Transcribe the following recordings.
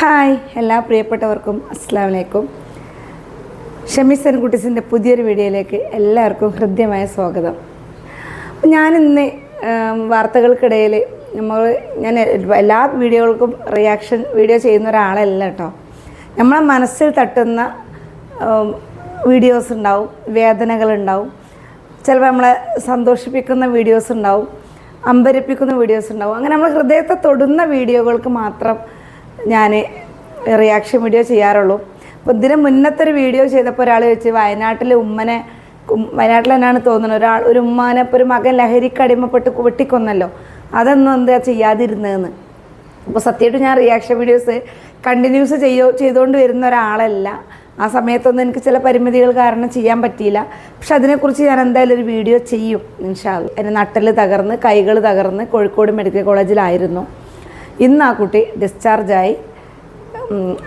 Hi എല്ലാ പ്രിയപ്പെട്ടവർക്കും അസ്സാം വലൈക്കും ഷമീസൻ കുട്ടീസിന്റെ പുതിയൊരു വീഡിയോയിലേക്ക് എല്ലാവർക്കും ഹൃദ്യമായ സ്വാഗതം. ഞാനിന്ന് വാർത്തകൾക്കിടയിൽ നമ്മൾ ഞാൻ എല്ലാ വീഡിയോകൾക്കും റിയാക്ഷൻ വീഡിയോ ചെയ്യുന്ന ഒരാളല്ല കേട്ടോ. നമ്മളെ മനസ്സിൽ തട്ടുന്ന വീഡിയോസ് ഉണ്ടാവും വേദനകളുണ്ടാവും ചിലപ്പോൾ നമ്മളെ സന്തോഷിപ്പിക്കുന്ന വീഡിയോസ് ഉണ്ടാവും അമ്പരപ്പിക്കുന്ന വീഡിയോസ് ഉണ്ടാവും. അങ്ങനെ നമ്മൾ ഹൃദയത്തെ തൊടുന്ന വീഡിയോകൾക്ക് മാത്രം ഞാൻ റിയാക്ഷൻ വീഡിയോ ചെയ്യാറുള്ളൂ. അപ്പോൾ ഇതിന് മുന്നത്തെ ഒരു വീഡിയോ ചെയ്തപ്പോൾ ഒരാൾ വെച്ച് വയനാട്ടിലെ ഉമ്മനെ വയനാട്ടിൽ തന്നെയാണ് തോന്നുന്നത്. ഒരാൾ ഒരു ഉമ്മനെ ഇപ്പോൾ ഒരു മകൻ ലഹരിക്ക് അടിമപ്പെട്ട് വെട്ടിക്കൊന്നല്ലോ. അതൊന്നും എന്താ ചെയ്യാതിരുന്നതെന്ന് അപ്പോൾ സത്യമായിട്ട് ഞാൻ റിയാക്ഷൻ വീഡിയോസ് കണ്ടിന്യൂസ് ചെയ്യോ ചെയ്തുകൊണ്ട് വരുന്ന ഒരാളല്ല. ആ സമയത്തൊന്നും എനിക്ക് ചില പരിമിതികൾ കാരണം ചെയ്യാൻ പറ്റിയില്ല. പക്ഷെ അതിനെക്കുറിച്ച് ഞാൻ എന്തായാലും ഒരു വീഡിയോ ചെയ്യും ഇൻഷാൽ എന്റെ നട്ടൽ തകർന്ന് കൈകൾ തകർന്ന് കോഴിക്കോട് മെഡിക്കൽ കോളേജിലായിരുന്നു. ഇന്ന് ആ കുട്ടി ഡിസ്ചാർജായി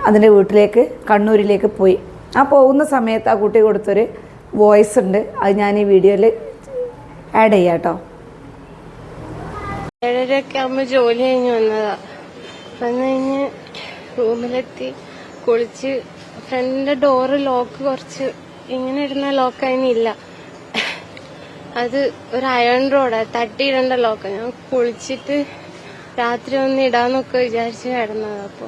അതിന്റെ വീട്ടിലേക്ക് കണ്ണൂരിലേക്ക് പോയി. ആ പോകുന്ന സമയത്ത് ആ കുട്ടി കൊടുത്തൊരു വോയിസ് ഉണ്ട്. അത് ഞാൻ ഈ വീഡിയോയിൽ ആഡ് ചെയ്യാം കേട്ടോ ഏഴരയൊക്കെ ആകുമ്പോൾ ജോലി കഴിഞ്ഞ് വന്നതാ. വന്നു കഴിഞ്ഞ് റൂമിലെത്തി. കുളിച്ച്. ഫ്രണ്ടിന്റെ ഡോറ് ലോക്ക് കുറച്ച് ഇങ്ങനെ ഇടുന്ന ലോക്ക് അതിനില്ല അത് ഒരു അയൺ റോഡാ തട്ടിയിടേണ്ട ലോക്കാണ് ഞാൻ കുളിച്ചിട്ട് രാത്രി ഒന്ന് ഇടാന്നൊക്കെ വിചാരിച്ച് കിടന്നത് അപ്പൊ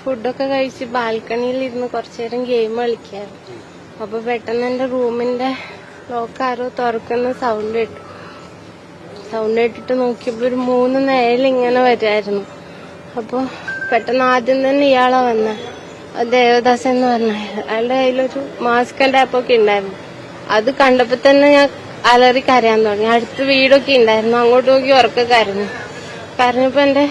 ഫുഡൊക്കെ കഴിച്ച് ബാൽക്കണിയിൽ ഇരുന്ന് കുറച്ചു നേരം ഗെയിം കളിക്കായിരുന്നു. അപ്പൊ പെട്ടെന്ന് എന്റെ റൂമിന്റെ ലോക്ക് ആരോ തുറക്കുന്ന സൗണ്ട് കേട്ടു. സൗണ്ട് കേട്ടിട്ട് നോക്കിയപ്പോ ഒരു മൂന്ന് നേരം ഇങ്ങനെ വരുമായിരുന്നു അപ്പൊ പെട്ടെന്ന് ആദ്യം തന്നെ ഇയാളെ വന്ന. ദേവദാസ് എന്ന് പറഞ്ഞ. അയാളുടെ കയ്യിലൊരു മാസ്ക് ടാപ്പൊക്കെ ഉണ്ടായിരുന്നു. അത് കണ്ടപ്പോ തന്നെ ഞാൻ അലറി കരയാൻ തുടങ്ങി. അടുത്ത് വീടൊക്കെ ഉണ്ടായിരുന്നു. അങ്ങോട്ട് നോക്കി ഉറക്കെ കരഞ്ഞു. കരഞ്ഞപ്പോ എന്റെ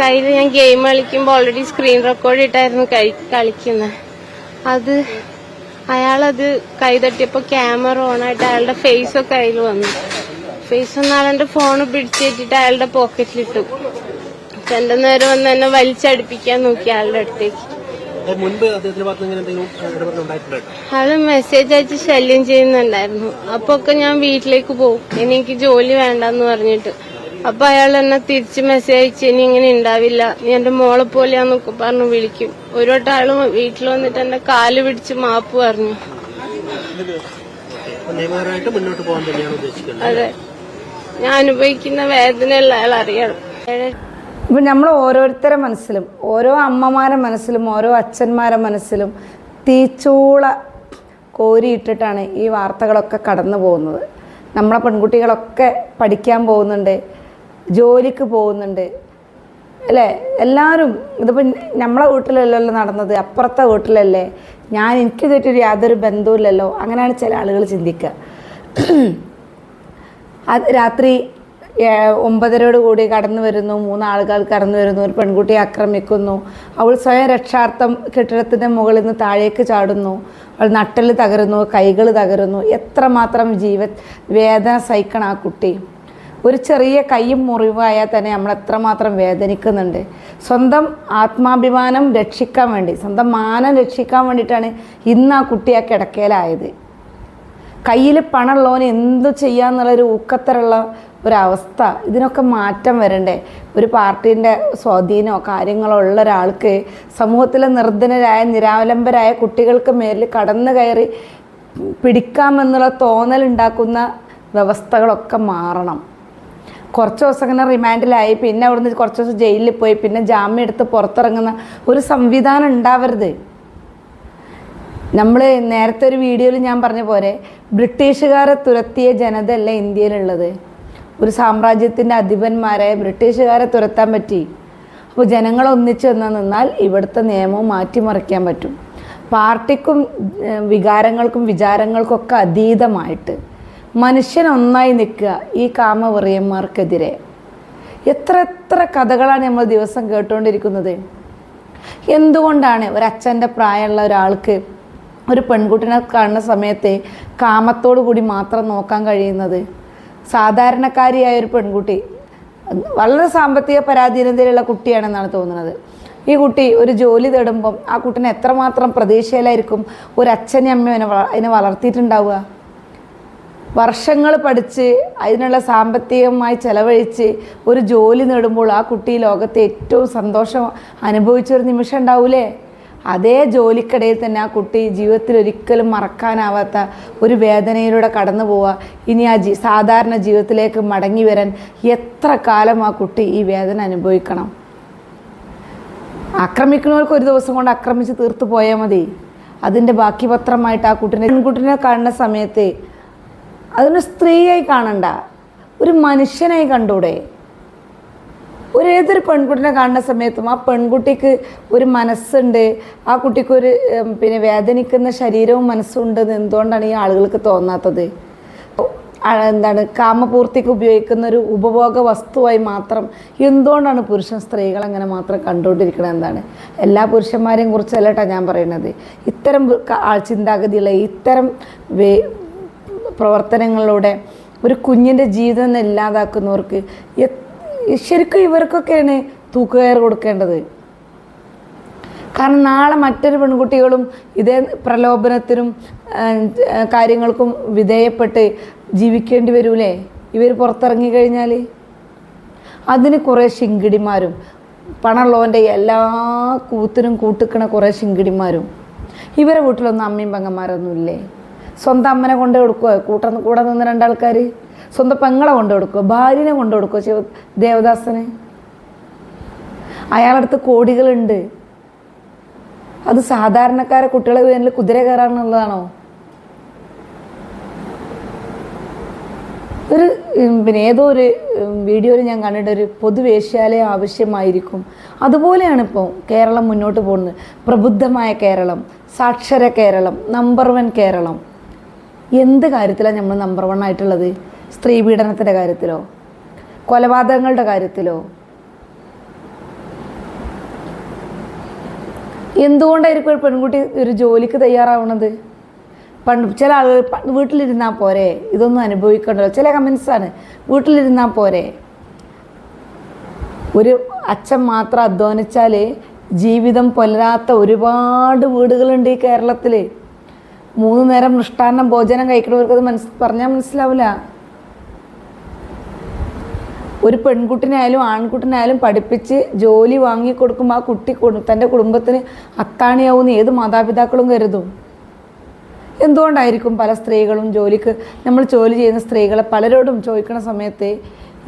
കയ്യിൽ ഞാൻ ഗെയിം കളിക്കുമ്പോൾ ഓൾറെഡി സ്ക്രീൻ റെക്കോർഡ് ഇട്ടായിരുന്നു കളിക്കുന്നത് അത് അയാളത് കൈ തട്ടിയപ്പോ ക്യാമറ ഓൺ ആയിട്ട് അയാളുടെ ഫേസ് ഒക്കെ കയ്യിൽ വന്നു. ഫേസ് ഒന്ന് എന്റെ ഫോൺ പിടിച്ചേറ്റിട്ട് അയാളുടെ പോക്കറ്റിലിട്ടു എന്റെ നേരെ വന്ന് എന്നെ വലിച്ചടുപ്പിക്കാൻ നോക്കി അയാളുടെ അടുത്തേക്ക്. അയാൾ മെസ്സേജ് അയച്ച് ശല്യം ചെയ്യുന്നുണ്ടായിരുന്നു. അപ്പൊ ഒക്കെ ഞാൻ വീട്ടിലേക്ക് പോകും എനിക്ക് ജോലി വേണ്ടെന്ന് പറഞ്ഞിട്ട്. അപ്പൊ അയാൾ എന്നെ തിരിച്ച് മെസ്സേജ് അയച്ച് ഇനി ഇങ്ങനെ ഉണ്ടാവില്ല നീ എന്റെ മോളെ പോലെയാന്നൊക്കെ പറഞ്ഞു വിളിക്കും. ഒരു വട്ടം വീട്ടിൽ വന്നിട്ട് എന്റെ കാൽ പിടിച്ച് മാപ്പ് പറഞ്ഞു. അതെ. ഞാൻ അനുഭവിക്കുന്ന വേദനയുള്ള അയാൾ അറിയണം. ഇപ്പൊ ഇപ്പം നമ്മൾ ഓരോരുത്തരുടെ മനസ്സിലും ഓരോ അമ്മമാരുടെ മനസ്സിലും ഓരോ അച്ഛന്മാരുടെ മനസ്സിലും തീച്ചൂള കോരിയിട്ടിട്ടാണ് ഈ വാർത്തകളൊക്കെ കടന്നു പോകുന്നത്. നമ്മളെ പെൺകുട്ടികളൊക്കെ പഠിക്കാൻ പോകുന്നുണ്ട്. ജോലിക്ക് പോകുന്നുണ്ട്. അല്ലേ? എല്ലാവരും ഇതിപ്പോൾ നമ്മളെ വീട്ടിലല്ലല്ലോ നടന്നത് അപ്പുറത്തെ വീട്ടിലല്ലേ? ഞാൻ എനിക്ക് ഇതായിട്ടൊരു യാതൊരു ബന്ധവുമില്ലല്ലോ. അങ്ങനെയാണ് ചില ആളുകൾ ചിന്തിക്കുക. രാത്രി ഒമ്പതരയോട് കൂടി കടന്നു വരുന്നു മൂന്നാളുകൾ കടന്നു വരുന്നു ഒരു പെൺകുട്ടിയെ ആക്രമിക്കുന്നു. അവൾ സ്വയം രക്ഷാർത്ഥം കെട്ടിടത്തിന്റെ മുകളിൽ നിന്ന് താഴേക്ക് ചാടുന്നു. അവൾ നട്ടൽ തകരുന്നു കൈകൾ തകരുന്നു. എത്രമാത്രം ജീവ വേദന സഹിക്കണം ആ കുട്ടി. ഒരു ചെറിയ കൈയും മുറിവായാൽ തന്നെ നമ്മൾ എത്രമാത്രം വേദനിക്കുന്നുണ്ട്. സ്വന്തം ആത്മാഭിമാനം രക്ഷിക്കാൻ വേണ്ടി സ്വന്തം മാനം രക്ഷിക്കാൻ വേണ്ടിയിട്ടാണ് ഇന്ന് ആ കുട്ടി ആ കിടക്കയിലായത്. കയ്യിൽ പണമുള്ളവന് എന്തു ചെയ്യാന്നുള്ളൊരു ഊക്കത്തരുള്ള ഒരവസ്ഥ ഇതിനൊക്കെ മാറ്റം വരണ്ടേ? ഒരു പാർട്ടീന്റെ സ്വാധീനമോ കാര്യങ്ങളോ ഉള്ള ഒരാൾക്ക് സമൂഹത്തിലെ നിർധനരായ നിരാവലംബരായ കുട്ടികൾക്ക് മേലിൽ കടന്നു കയറി പിടിക്കാമെന്നുള്ള തോന്നലുണ്ടാക്കുന്ന വ്യവസ്ഥകളൊക്കെ മാറണം. കുറച്ച് ദിവസം ഇങ്ങനെ റിമാൻഡിലായി പിന്നെ അവിടുന്ന് കുറച്ച് ദിവസം ജയിലിൽ പോയി. പിന്നെ ജാമ്യം എടുത്ത് പുറത്തിറങ്ങുന്ന ഒരു സംവിധാനം ഉണ്ടാവരുത്. നമ്മൾ നേരത്തെ ഒരു വീഡിയോയിൽ ഞാൻ പറഞ്ഞ പോലെ ബ്രിട്ടീഷുകാരെ തുരത്തിയ ജനതയല്ല ഇന്ത്യയിലുള്ളത്. ഒരു സാമ്രാജ്യത്തിന്റെ അധിപന്മാരെ ബ്രിട്ടീഷുകാരെ തുരത്താൻ പറ്റി. അപ്പോൾ ജനങ്ങൾ ഒന്നിച്ചു വന്ന് നിന്നാൽ ഇവിടുത്തെ നിയമവും മാറ്റിമറിക്കാൻ പറ്റും. പാർട്ടിക്കും വികാരങ്ങൾക്കും വിചാരങ്ങൾക്കൊക്കെ അതീതമായിട്ട്. മനുഷ്യൻ ഒന്നായി നിൽക്കുക ഈ കാമവെറിയന്മാർക്കെതിരെ. എത്ര എത്ര കഥകളാണ് നമ്മൾ ദിവസം കേട്ടുകൊണ്ടിരിക്കുന്നത്. എന്തുകൊണ്ടാണ് ഒരു അച്ഛന്റെ പ്രായമുള്ള ഒരാൾക്ക് ഒരു പെൺകുട്ടിനെ കാണുന്ന സമയത്ത് കാമത്തോടു കൂടി മാത്രം നോക്കാൻ കഴിയുന്നത്? സാധാരണക്കാരിയായ ഒരു പെൺകുട്ടി വളരെ സാമ്പത്തിക പരാധീനതയിലുള്ള കുട്ടിയാണെന്നാണ് തോന്നുന്നത്. ഈ കുട്ടി ഒരു ജോലി തേടുമ്പം ആ കുട്ടിനെ എത്രമാത്രം പ്രതീക്ഷയിലായിരിക്കും ഒരു അച്ഛനും അമ്മയും അതിനെ വളർത്തിയിട്ടുണ്ടാവുക? വർഷങ്ങൾ പഠിച്ച് അതിനുള്ള സാമ്പത്തികമായി ചെലവഴിച്ച് ഒരു ജോലി നേടുമ്പോൾ ആ കുട്ടി ലോകത്തെ ഏറ്റവും സന്തോഷം അനുഭവിച്ച ഒരു നിമിഷം ഉണ്ടാവൂലേ? അതേ ജോലിക്കിടയിൽ തന്നെ ആ കുട്ടി ജീവിതത്തിൽ ഒരിക്കലും മറക്കാനാവാത്ത ഒരു വേദനയിലൂടെ കടന്നു പോവുക. ഇനി ആ സാധാരണ ജീവിതത്തിലേക്ക് മടങ്ങി വരാൻ എത്ര കാലം ആ കുട്ടി ഈ വേദന അനുഭവിക്കണം? ആക്രമിക്കുന്നവർക്ക് ഒരു ദിവസം കൊണ്ട് ആക്രമിച്ച് തീർത്തു പോയാൽ മതി. അതിന്റെ ബാക്കി പത്രമായിട്ട് ആ കുട്ടിനെ പെൺകുട്ടിനെ കാണുന്ന സമയത്ത് അതിനെ സ്ത്രീയായി കാണണ്ട. ഒരു മനുഷ്യനായി കണ്ടൂടെ. ഒരു ഏതൊരു പെൺകുട്ടിനെ കാണുന്ന സമയത്തും ആ പെൺകുട്ടിക്ക് ഒരു മനസ്സുണ്ട്. ആ കുട്ടിക്ക് ഒരു പിന്നെ വേദനിക്കുന്ന ശരീരവും മനസ്സും ഉണ്ടെന്ന് എന്തുകൊണ്ടാണ് ഈ ആളുകൾക്ക് തോന്നാത്തത്? എന്താണ് കാമപൂർത്തിക്ക് ഉപയോഗിക്കുന്ന ഒരു ഉപഭോഗ വസ്തുവായി മാത്രം എന്തുകൊണ്ടാണ് പുരുഷൻ സ്ത്രീകൾ അങ്ങനെ മാത്രം കണ്ടുകൊണ്ടിരിക്കുന്നത് എന്താണ്? എല്ലാ പുരുഷന്മാരെയും കുറിച്ചല്ല കേട്ടോ ഞാൻ പറയുന്നത് ഇത്തരം ചിന്താഗതിയുള്ള ഇത്തരം പ്രവർത്തനങ്ങളിലൂടെ ഒരു കുഞ്ഞിന്റെ ജീവിതം ഇല്ലാതാക്കുന്നവർക്ക് ശരിക്കും ഇവർക്കൊക്കെയാണ് തൂക്കുകയർ കൊടുക്കേണ്ടത്. കാരണം നാളെ മറ്റൊരു പെൺകുട്ടികളും ഇതേ പ്രലോഭനത്തിനും കാര്യങ്ങൾക്കും വിധേയപ്പെട്ട് ജീവിക്കേണ്ടി വരൂലേ? ഇവർ പുറത്തിറങ്ങി കഴിഞ്ഞാൽ അതിന് കുറേ ശിങ്കിടിമാരും പണമുള്ളവന്റെ എല്ലാ കൂത്തിനും കൂട്ടിക്കണ കുറേ ശിങ്കിടിമാരും. ഇവരെ വീട്ടിലൊന്നും അമ്മയും പെങ്ങന്മാരൊന്നും ഇല്ലേ സ്വന്തം അമ്മനെ കൊണ്ട് കൊടുക്കുക കൂട്ട കൂടെ നിന്ന് രണ്ടാൾക്കാർ സ്വന്തം പെങ്ങളെ കൊണ്ട് കൊടുക്കുക ഭാര്യനെ കൊണ്ട് കൊടുക്കുക ശിവ ദേവദാസന്? അയാളടുത്ത് കോടികളുണ്ട്. അത് സാധാരണക്കാരെ കുട്ടികളെ പേരിൽ കുതിര കയറാനുള്ളതാണോ? ഒരു പിന്നെ ഏതോ ഒരു വീഡിയോയിൽ ഞാൻ കണ്ടിട്ട് ഒരു പൊതുവേശ്യാലയം ആവശ്യമായിരിക്കും. അതുപോലെയാണ് ഇപ്പോൾ കേരളം മുന്നോട്ട് പോകുന്നത്. പ്രബുദ്ധമായ കേരളം സാക്ഷര കേരളം നമ്പർ വൺ കേരളം. എന്ത് കാര്യത്തിലാണ് നമ്മൾ നമ്പർ വൺ ആയിട്ടുള്ളത്? സ്ത്രീ പീഡനത്തിന്റെ കാര്യത്തിലോ? കൊലപാതകങ്ങളുടെ കാര്യത്തിലോ? എന്തുകൊണ്ടായിരിക്കും ഒരു പെൺകുട്ടി ഒരു ജോലിക്ക് തയ്യാറാവുന്നത്? പണ്ട് ചില ആളുകൾ വീട്ടിലിരുന്നാൽ പോരെ? ഇതൊന്നും അനുഭവിക്കണ്ടല്ലോ. ചില കമൻസാണ് വീട്ടിലിരുന്നാൽ പോരെ? ഒരു അച്ഛൻ മാത്രം അധ്വാനിച്ചാൽ ജീവിതം പൊല്ലാത്ത ഒരുപാട് വീടുകളുണ്ട് ഈ കേരളത്തിൽ മൂന്ന് നേരം മൃഷ്ടാന്നം ഭോജനം കഴിക്കുന്നവർക്ക് അത് മനസ് പറഞ്ഞാൽ മനസ്സിലാവില്ല ഒരു പെൺകുട്ടിനായാലും ആൺകുട്ടിനായാലും പഠിപ്പിച്ച് ജോലി വാങ്ങി കൊടുക്കുമ്പോൾ ആ കുട്ടി കുടു- തന്റെ കുടുംബത്തിന് അത്താണിയാവുമെന്ന് ഏത് മാതാപിതാക്കളും കരുതും. എന്തുകൊണ്ടായിരിക്കും പല സ്ത്രീകളും ജോലിക്ക് നമ്മൾ ജോലി ചെയ്യുന്ന സ്ത്രീകളെ പലരോടും ചോദിക്കുന്ന സമയത്ത്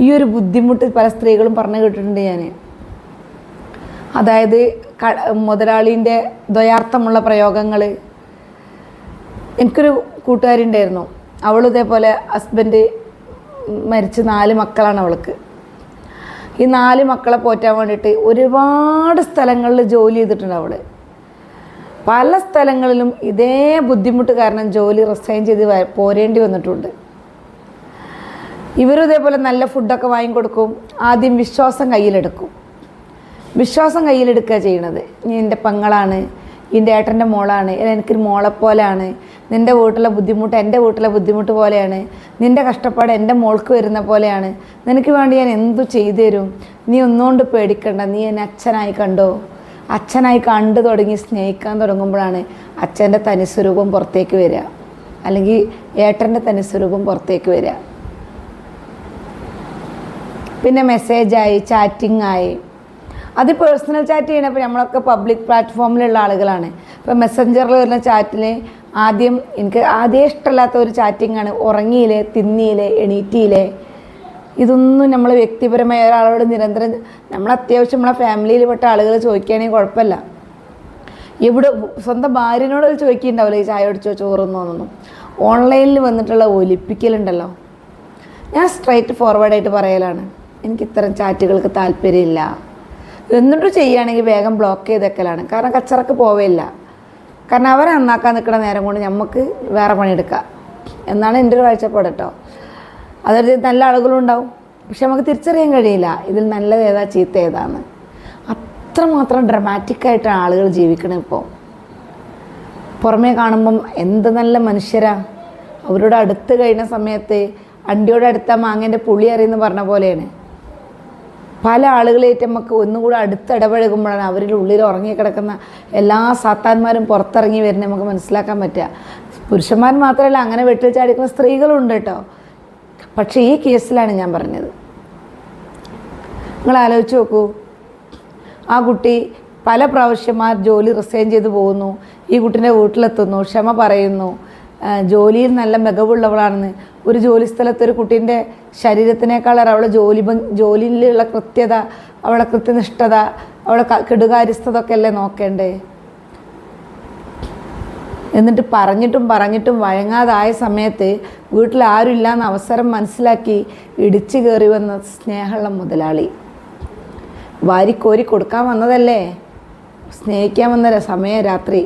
ഈ ഒരു ബുദ്ധിമുട്ട് പല സ്ത്രീകളും പറഞ്ഞു കേട്ടിട്ടുണ്ട് ഞാൻ അതായത് മുതലാളീന്റെ ദ്വയാർത്ഥമുള്ള പ്രയോഗങ്ങൾ എനിക്കൊരു കൂട്ടുകാരി ഉണ്ടായിരുന്നു അവൾ ഇതേപോലെ ഹസ്ബൻഡ് മരിച്ച് നാല് മക്കളാണ് അവൾക്ക്. ഈ നാല് മക്കളെ പോറ്റാൻ വേണ്ടിയിട്ട് ഒരുപാട് സ്ഥലങ്ങളിൽ ജോലി ചെയ്തിട്ടുണ്ട് അവൾ പല സ്ഥലങ്ങളിലും ഇതേ ബുദ്ധിമുട്ട് കാരണം ജോലി റിസൈൻ ചെയ്ത് പോരേണ്ടി വന്നിട്ടുണ്ട്. ഇവരും ഇതേപോലെ നല്ല ഫുഡൊക്കെ വാങ്ങിക്കൊടുക്കും ആദ്യം വിശ്വാസം കയ്യിലെടുക്കും. വിശ്വാസം കയ്യിലെടുക്കുക ചെയ്യണത്. നീ എന്റെ പെങ്ങളാണ് എന്റെ ഏട്ടന്റെ മോളാണ് എനിക്കൊരു മോളെപ്പോലാണ് നിന്റെ വീട്ടിലെ ബുദ്ധിമുട്ട് എന്റെ വീട്ടിലെ ബുദ്ധിമുട്ട് പോലെയാണ്. നിന്റെ കഷ്ടപ്പാട് എന്റെ മോൾക്ക് വരുന്ന പോലെയാണ്. നിനക്ക് വേണ്ടി ഞാൻ എന്തു ചെയ്തു തരും നീ ഒന്നുകൊണ്ട് പേടിക്കണ്ട. നീ എന്നെ അച്ഛനായി കണ്ടോ? അച്ഛനായി കണ്ടു തുടങ്ങി സ്നേഹിക്കാൻ തുടങ്ങുമ്പോഴാണ് അച്ഛന്റെ തനിസ്വരൂപം പുറത്തേക്ക് വരിക. അല്ലെങ്കിൽ ഏട്ടന്റെ തനിസ്വരൂപം പുറത്തേക്ക് വരിക. പിന്നെ മെസ്സേജായി ചാറ്റിംഗ് ആയി. അത് പേഴ്സണൽ ചാറ്റ് ചെയ്യണപ്പോൾ നമ്മളൊക്കെ പബ്ലിക് പ്ലാറ്റ്ഫോമിലുള്ള ആളുകളാണ്. ഇപ്പോൾ മെസ്സഞ്ചറിൽ വരുന്ന ചാറ്റിൽ ആദ്യം എനിക്ക് ആദ്യം ഇഷ്ടമല്ലാത്ത ഒരു ചാറ്റിങ്ങാണ്. ഉറങ്ങിയില്ലേ തിന്നിയില്ലേ എണീറ്റിയില്ലേ. ഇതൊന്നും നമ്മൾ വ്യക്തിപരമായ ഒരാളോട് നിരന്തരം നമ്മൾ അത്യാവശ്യം നമ്മളെ ഫാമിലിയിൽ പെട്ട ആളുകൾ ചോദിക്കുകയാണെങ്കിൽ കുഴപ്പമില്ല. ഇവിടെ സ്വന്തം ഭാര്യനോട് ചോദിക്കുന്നുണ്ടാവില്ല ഈ ചായ അടിച്ചോ ചോറുന്നോന്നൊന്നും ഓൺലൈനിൽ വന്നിട്ടുള്ള ഒലിപ്പിക്കലുണ്ടല്ലോ. ഞാൻ സ്ട്രൈറ്റ് ഫോർവേഡായിട്ട് പറയലാണ്. എനിക്ക് ഇത്തരം ചാറ്റുകൾക്ക് താല്പര്യമില്ല. എന്നിട്ട് ചെയ്യുകയാണെങ്കിൽ വേഗം ബ്ലോക്ക് ചെയ്തേക്കലാണ്. കാരണം കച്ചറക്ക് പോവില്ല കാരണം അവരെ നന്നാക്കാൻ നിൽക്കുന്ന നേരം കൊണ്ട് നമുക്ക് വേറെ പണിയെടുക്കാം. എന്നാണ് എന്റെ ഒരു കാഴ്ചപ്പാട് കേട്ടോ. അതൊരു നല്ല ആളുകളും ഉണ്ടാവും. പക്ഷെ നമുക്ക് തിരിച്ചറിയാൻ കഴിയില്ല ഇതിൽ നല്ലത് ഏതാ ചീത്ത ഏതാന്ന്. അത്രമാത്രം ഡ്രമാറ്റിക്കായിട്ടാണ് ആളുകൾ ജീവിക്കണത് ഇപ്പോൾ പുറമേ കാണുമ്പം എന്ത് നല്ല മനുഷ്യരാ. അവരോട് അടുത്ത് കഴിയുന്ന സമയത്ത് അണ്ടിയോട് അടുത്ത മാങ്ങേന്റെ പുളി അറിയുന്ന പറഞ്ഞ പോലെയാണ്. പല ആളുകളായിട്ട് നമുക്ക് ഒന്നുകൂടെ അടുത്ത് ഇടപഴകുമ്പോഴാണ് അവരുടെ ഉള്ളിൽ ഉറങ്ങിക്കിടക്കുന്ന എല്ലാ സാത്താന്മാരും പുറത്തിറങ്ങി വരുന്നത് നമുക്ക് മനസ്സിലാക്കാൻ പറ്റുക. പുരുഷന്മാർ മാത്രമല്ല അങ്ങനെ വെട്ടിൽ ചാടിക്കുന്ന സ്ത്രീകളുണ്ട് കേട്ടോ. പക്ഷേ ഈ കേസിലാണ് ഞാൻ പറഞ്ഞത്. നിങ്ങൾ ആലോചിച്ച് നോക്കൂ. ആ കുട്ടി പല പ്രാവശ്യന്മാർ ജോലി റിസൈൻ ചെയ്ത് പോകുന്നു. ഈ കുട്ടീന്റെ വീട്ടിലെത്തുന്നു ക്ഷമ പറയുന്നു. ജോലിയിൽ നല്ല മികവുള്ളവളാണെന്ന് ഒരു ജോലി സ്ഥലത്ത് ഒരു കുട്ടീന്റെ ശരീരത്തിനേക്കാളേറെ അവളെ ജോലി ജോലിയിലുള്ള കൃത്യത അവളെ കൃത്യനിഷ്ഠത അവളെ കെടുകാര്യസ്ഥത ഒക്കെ അല്ലേ നോക്കേണ്ടേ? എന്നിട്ട് പറഞ്ഞിട്ടും പറഞ്ഞിട്ടും വഴങ്ങാതായ സമയത്ത് വീട്ടിൽ ആരുമില്ല എന്ന അവസരം മനസ്സിലാക്കി ഇടിച്ചു കയറി വന്ന സ്നേഹമുള്ള മുതലാളി. വാരിക്കോരി കൊടുക്കാൻ വന്നതല്ലേ? സ്നേഹിക്കാൻ വന്ന സമയം രാത്രി.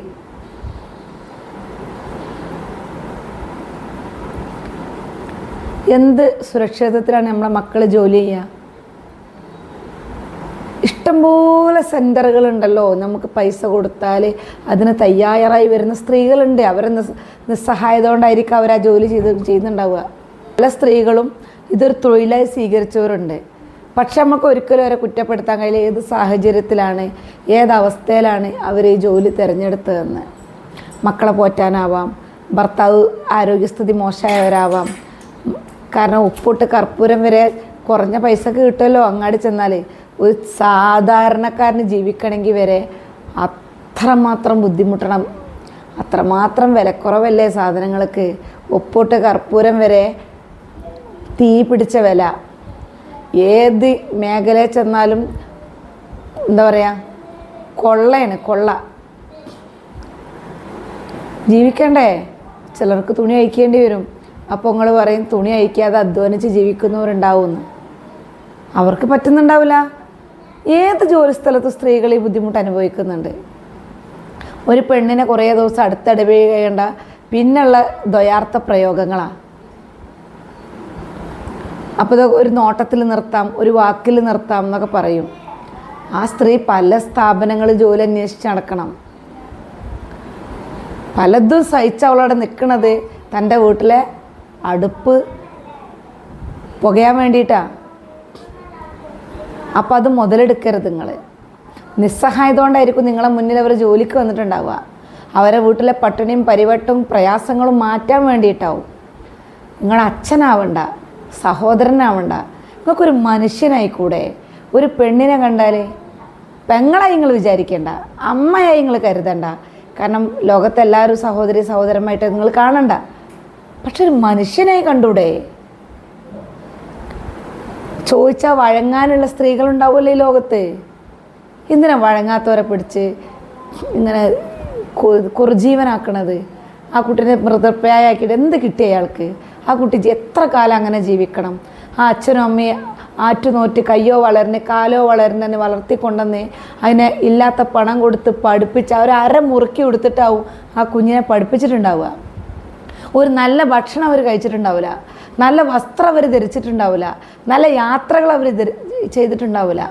എന്ത് സുരക്ഷിതത്വത്തിലാണ് നമ്മളെ മക്കൾ ജോലി ചെയ്യുക ഇഷ്ടംപോലെ സെന്ററുകളുണ്ടല്ലോ നമുക്ക് പൈസ കൊടുത്താൽ അതിന് തയ്യാറായി വരുന്ന സ്ത്രീകളുണ്ട്. അവർ നിസ് നിസ്സഹായത കൊണ്ടായിരിക്കും അവർ ആ ജോലി ചെയ്ത് ചെയ്യുന്നുണ്ടാവുക. പല സ്ത്രീകളും ഇതൊരു തൊഴിലായി സ്വീകരിച്ചവരുണ്ട്. പക്ഷെ നമുക്ക് ഒരിക്കലും അവരെ കുറ്റപ്പെടുത്താൻ കഴിയില്ല. ഏത് സാഹചര്യത്തിലാണ് ഏതവസ്ഥയിലാണ് അവർ ഈ ജോലി തിരഞ്ഞെടുത്തതെന്ന്. മക്കളെ പോറ്റാനാവാം. ഭർത്താവ് ആരോഗ്യസ്ഥിതി മോശമായവരാവാം. കാരണം ഉപ്പിട്ട് കർപ്പൂരം വരെ കുറഞ്ഞ പൈസക്ക് കിട്ടുമല്ലോ അങ്ങാടി ചെന്നാൽ ഒരു സാധാരണക്കാരന് ജീവിക്കണമെങ്കിൽ വരെ അത്രമാത്രം ബുദ്ധിമുട്ടണം. അത്രമാത്രം വിലക്കുറവല്ലേ സാധനങ്ങൾക്ക്. ഉപ്പിട്ട് കർപ്പൂരം വരെ തീ പിടിച്ച വില. ഏത് മേഖലയിൽ ചെന്നാലും എന്താ പറയുക കൊള്ളയാണ് കൊള്ള. ജീവിക്കണ്ടേ? ചിലർക്ക് തുണി അയക്കേണ്ടി വരും. അപ്പോൾ നിങ്ങൾ പറയും തുണി അയക്കാതെ അധ്വാനിച്ച് ജീവിക്കുന്നവരുണ്ടാവുമെന്ന് അവർക്ക് പറ്റുന്നുണ്ടാവില്ല. ഏത് ജോലി സ്ഥലത്ത് സ്ത്രീകൾ ഈ ബുദ്ധിമുട്ട് അനുഭവിക്കുന്നുണ്ട്. ഒരു പെണ്ണിനെ കുറേ ദിവസം അടുത്തിടപഴകേണ്ട പിന്നുള്ള ദ്വയാർത്ഥ പ്രയോഗങ്ങളാണ് അപ്പോൾ ഇത് ഒരു നോട്ടത്തിൽ നിർത്താം ഒരു വാക്കിൽ നിർത്താം എന്നൊക്കെ പറയും. ആ സ്ത്രീ പല സ്ഥാപനങ്ങളിൽ ജോലി അന്വേഷിച്ച് നടക്കണം. പലതും സഹിച്ച് അവളവിടെ നിൽക്കണത് തന്റെ വീട്ടിലെ അടുപ്പ് പുകയാൻ വേണ്ടിയിട്ടാണ് അപ്പം അത് മുതലെടുക്കരുത് നിങ്ങൾ നിസ്സഹായതുകൊണ്ടായിരിക്കും നിങ്ങളെ മുന്നിൽ അവർ ജോലിക്ക് വന്നിട്ടുണ്ടാവുക. അവരെ വീട്ടിലെ പട്ടിണിയും പരിവട്ടും പ്രയാസങ്ങളും മാറ്റാൻ വേണ്ടിയിട്ടാവും. നിങ്ങൾ അച്ഛനാവണ്ട സഹോദരനാവണ്ട. നിങ്ങൾക്കൊരു മനുഷ്യനായിക്കൂടെ? ഒരു പെണ്ണിനെ കണ്ടാൽ പെങ്ങളായി നിങ്ങൾ വിചാരിക്കേണ്ട അമ്മയായി നിങ്ങൾ കരുതണ്ട. കാരണം ലോകത്തെല്ലാവരും സഹോദരി സഹോദരന്മായിട്ട് നിങ്ങൾ കാണണ്ട. പക്ഷെ ഒരു മനുഷ്യനായി കണ്ടൂടെ? ചോദിച്ചാൽ വഴങ്ങാനുള്ള സ്ത്രീകളുണ്ടാവുമല്ലോ ഈ ലോകത്ത്. എന്തിനാ വഴങ്ങാത്തവരെ പിടിച്ച് ഇങ്ങനെ കുറുജീവനാക്കണത്? ആ കുട്ടീനെ മൃതപ്രായാക്കിയിട്ട് എന്ത് കിട്ടി അയാൾക്ക്? ആ കുട്ടി എത്ര കാലം അങ്ങനെ ജീവിക്കണം? ആ അച്ഛനും അമ്മയും ആറ്റുനോറ്റ് കയ്യോ വളർന്ന് കാലോ വളർന്നെ വളർത്തിക്കൊണ്ടെന്ന് അതിനെ ഇല്ലാത്ത പണം കൊടുത്ത് പഠിപ്പിച്ച് അവർ അര മുറുക്കി കൊടുത്തിട്ടാവും ആ കുഞ്ഞിനെ പഠിപ്പിച്ചിട്ടുണ്ടാവുക. ഒരു നല്ല ഭക്ഷണം അവർ കഴിച്ചിട്ടുണ്ടാവില്ല. നല്ല വസ്ത്രം അവർ ധരിച്ചിട്ടുണ്ടാവില്ല. നല്ല യാത്രകൾ അവർ ചെയ്തിട്ടുണ്ടാവില്ല.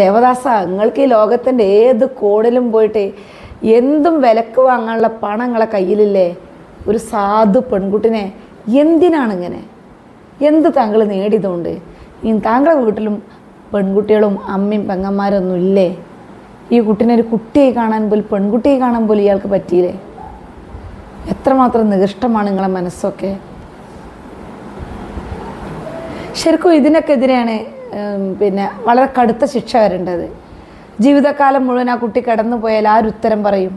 ദേവദാസ നിങ്ങൾക്ക് ഈ ലോകത്തിന്റെ ഏത് കോണിലും പോയിട്ട് എന്തും വിലക്ക് വാങ്ങാനുള്ള പണം നിങ്ങളെ കയ്യിലില്ലേ? ഒരു സാധു പെൺകുട്ടിനെ എന്തിനാണ് ഇങ്ങനെ എന്ത് താങ്കൾ നേടിയതുകൊണ്ട്? താങ്കളുടെ വീട്ടിലും പെൺകുട്ടികളും അമ്മയും പെങ്ങന്മാരൊന്നും ഇല്ലേ? ഈ കുട്ടീനെ ഒരു കുട്ടിയെ കാണാൻ പോലും പെൺകുട്ടിയെ കാണാൻ പോലും ഇയാൾക്ക് പറ്റിയില്ലേ? എത്രമാത്രം നികൃഷ്ടമാണ് നിങ്ങളെ മനസ്സൊക്കെ? ശരിക്കും ഇതിനൊക്കെതിരെയാണ് പിന്നെ വളരെ കടുത്ത ശിക്ഷ വരേണ്ടത്. ജീവിതകാലം മുഴുവൻ ആ കുട്ടി കടന്നു പോയാൽ ആര് ഉത്തരം പറയും?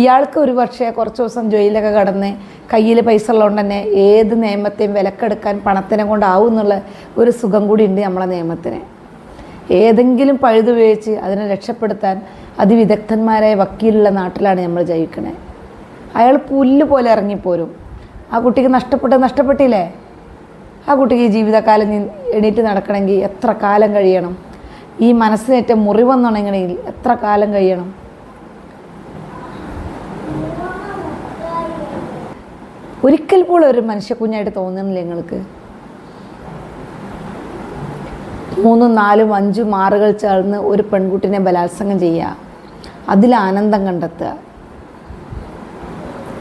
ഇയാൾക്ക് ഒരു പക്ഷേ കുറച്ച് ദിവസം ജയിലൊക്കെ കടന്ന് കയ്യിൽ പൈസ ഉള്ളതുകൊണ്ട് തന്നെ ഏത് നിയമത്തെയും വിലക്കെടുക്കാൻ പണത്തിനെ കൊണ്ടാവും എന്നുള്ള ഒരു സുഖം കൂടി ഉണ്ട് നമ്മളെ നിയമത്തിന്. ഏതെങ്കിലും പഴുതുപയോഗിച്ച് അതിനെ രക്ഷപ്പെടുത്താൻ അതിവിദഗ്ധന്മാരായ വക്കീലുള്ള നാട്ടിലാണ് നമ്മൾ ജയിക്കണേ അയാൾ പുല്ല് പോലെ ഇറങ്ങിപ്പോരും. ആ കുട്ടിക്ക് നഷ്ടപ്പെട്ടത് നഷ്ടപ്പെട്ടില്ലേ? ആ കുട്ടിക്ക് ജീവിതകാലം എണീറ്റ് നടക്കണമെങ്കിൽ എത്ര കാലം കഴിയണം? ഈ മനസ്സിനേറ്റ മുറിവെന്നുണ്ടെങ്കിൽ എത്ര കാലം കഴിയണം? ഒരിക്കൽ പോലും ഒരു മനുഷ്യ കുഞ്ഞായിട്ട് തോന്നുന്നില്ല നിങ്ങൾക്ക്. മൂന്നും നാലും അഞ്ചും ആറുകൾ ചേർന്ന് ഒരു പെൺകുട്ടിനെ ബലാത്സംഗം ചെയ്യുക. അതിൽ ആനന്ദം കണ്ടെത്തുക.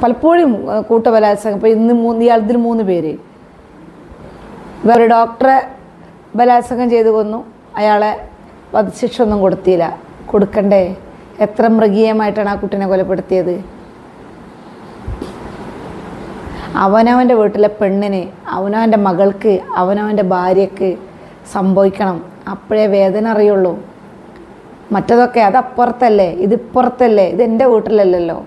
പലപ്പോഴും കൂട്ടബലാത്സംഗം. ഇപ്പോൾ ഇന്ന് മൂന്ന് ഇയാൾ ഇതിൽ മൂന്ന് പേര്. വേറെ ഡോക്ടറെ ബലാത്സംഗം ചെയ്തു കൊന്നു. അയാളെ വധശിക്ഷ ഒന്നും കൊടുത്തില്ല. കൊടുക്കണ്ടേ? എത്ര മൃഗീയമായിട്ടാണ് ആ കുട്ടീനെ കൊലപ്പെടുത്തിയത്? അവനവന്റെ വീട്ടിലെ പെണ്ണിന് അവനവന്റെ മകൾക്ക് അവനവന്റെ ഭാര്യക്ക് സംഭവിക്കണം. അപ്പോഴേ വേദന അറിയുള്ളൂ. മറ്റതൊക്കെ അതപ്പുറത്തല്ലേ? ഇതിപ്പുറത്തല്ലേ? ഇത് വീട്ടിലല്ലല്ലോ.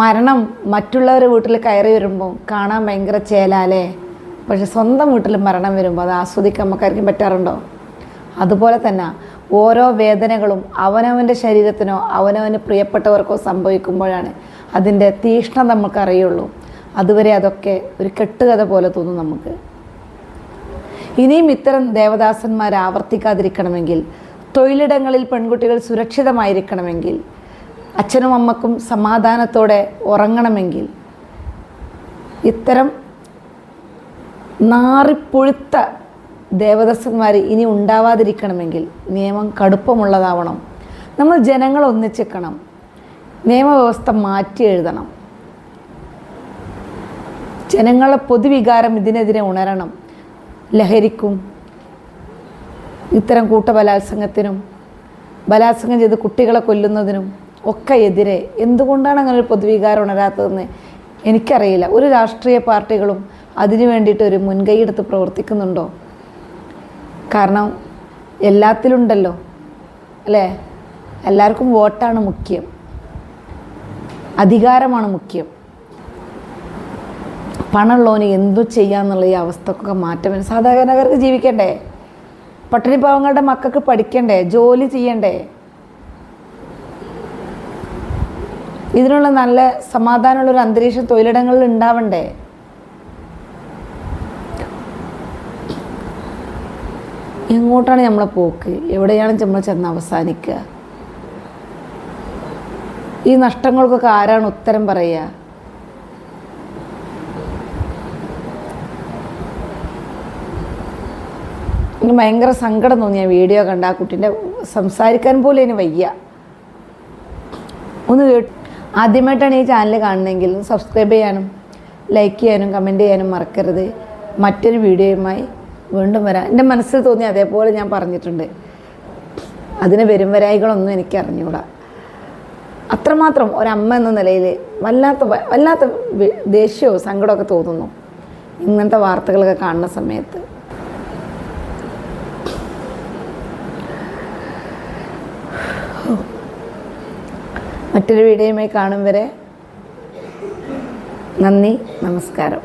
മരണം മറ്റുള്ളവരുടെ വീട്ടിൽ കയറി വരുമ്പോൾ കാണാൻ ഭയങ്കര ചേലാലേ? പക്ഷെ സ്വന്തം വീട്ടിൽ മരണം വരുമ്പോൾ അത് ആസ്വദിക്കാൻ നമുക്കായിരിക്കും പറ്റാറുണ്ടോ? അതുപോലെ തന്നെ ഓരോ വേദനകളും അവനവന്റെ ശരീരത്തിനോ അവനവന് പ്രിയപ്പെട്ടവർക്കോ സംഭവിക്കുമ്പോഴാണ് അതിന്റെ തീഷ്ണത നമുക്കറിയുള്ളൂ. അതുവരെ അതൊക്കെ ഒരു കെട്ടുകഥ പോലെ തോന്നും നമുക്ക്. ഇനിയും ഇത്തരം ദേവദാസന്മാർ ആവർത്തിക്കാതിരിക്കണമെങ്കിൽ തൊഴിലിടങ്ങളിൽ പെൺകുട്ടികൾ സുരക്ഷിതമായിരിക്കണമെങ്കിൽ അച്ഛനും അമ്മക്കും സമാധാനത്തോടെ ഉറങ്ങണമെങ്കിൽ ഇത്തരം നാറിപ്പൊഴുത്ത ദേവദസ്സന്മാർ ഇനി ഉണ്ടാവാതിരിക്കണമെങ്കിൽ നിയമം കടുപ്പമുള്ളതാവണം. നമ്മൾ ജനങ്ങൾ ഒന്നിച്ചിക്കണം. നിയമവ്യവസ്ഥ മാറ്റി എഴുതണം. ജനങ്ങളെ പൊതുവികാരം ഇതിനെതിരെ ഉണരണം. ലഹരിക്കും ഇത്തരം കൂട്ടബലാത്സംഗത്തിനും ബലാത്സംഗം ചെയ്ത് കുട്ടികളെ കൊല്ലുന്നതിനും ഒക്കെ എതിരെ. എന്തുകൊണ്ടാണ് അങ്ങനെ ഒരു പൊതുവികാരം ഉണരാത്തതെന്ന് എനിക്കറിയില്ല. ഒരു രാഷ്ട്രീയ പാർട്ടികളും അതിനു വേണ്ടിയിട്ട് ഒരു മുൻകൈ എടുത്ത് പ്രവർത്തിക്കുന്നുണ്ടോ? കാരണം എല്ലാത്തിലുണ്ടല്ലോ അല്ലേ? എല്ലാവർക്കും വോട്ടാണ് മുഖ്യം. അധികാരമാണ് മുഖ്യം. പണമുള്ളവന് എന്തു ചെയ്യാന്നുള്ള ഈ അവസ്ഥക്കൊക്കെ മാറ്റം സാധാരണക്കാർക്ക് ജീവിക്കണ്ടേ? പട്ടിണി പാവങ്ങളുടെ മക്കൾക്ക് പഠിക്കണ്ടേ? ജോലി ചെയ്യണ്ടേ? ഇതിനുള്ള നല്ല സമാധാനമുള്ള ഒരു അന്തരീക്ഷം തൊഴിലിടങ്ങളിൽ ഉണ്ടാവണ്ടേ? എങ്ങോട്ടാണ് നമ്മളെ പോക്ക്? എവിടെയാണ് നമ്മൾ ചെന്ന് അവസാനിക്കുക? ഈ നഷ്ടങ്ങൾക്കൊക്കെ ആരാണ് ഉത്തരം പറയുക? എനിക്ക് ഭയങ്കര സങ്കടം തോന്നി ആ വീഡിയോ കണ്ട. ആ കുട്ടീന്റെ സംസാരിക്കാൻ പോലും ഇനി വയ്യ. ഒന്ന് കേട്ട് ആദ്യമായിട്ടാണ് ഈ ചാനൽ കാണുന്നതെങ്കിൽ സബ്സ്ക്രൈബ് ചെയ്യാനും ലൈക്ക് ചെയ്യാനും കമന്റ് ചെയ്യാനും മറക്കരുത്. മറ്റൊരു വീഡിയോയുമായി വീണ്ടും വരാം. എന്റെ മനസ്സിൽ തോന്നി അതേപോലെ ഞാൻ പറഞ്ഞിട്ടുണ്ട്. അതിന് വരും വരായികളൊന്നും എനിക്ക് അറിഞ്ഞുകൂടാ അത്രമാത്രം ഒരമ്മ എന്ന നിലയിൽ വല്ലാത്ത വല്ലാത്ത ദേഷ്യമോ സങ്കടമൊക്കെ തോന്നുന്നു. ഇങ്ങനത്തെ വാർത്തകളൊക്കെ കാണുന്ന സമയത്ത്. മറ്റൊരു വീഡിയോയുമായി കാണും വരെ നന്ദി നമസ്കാരം.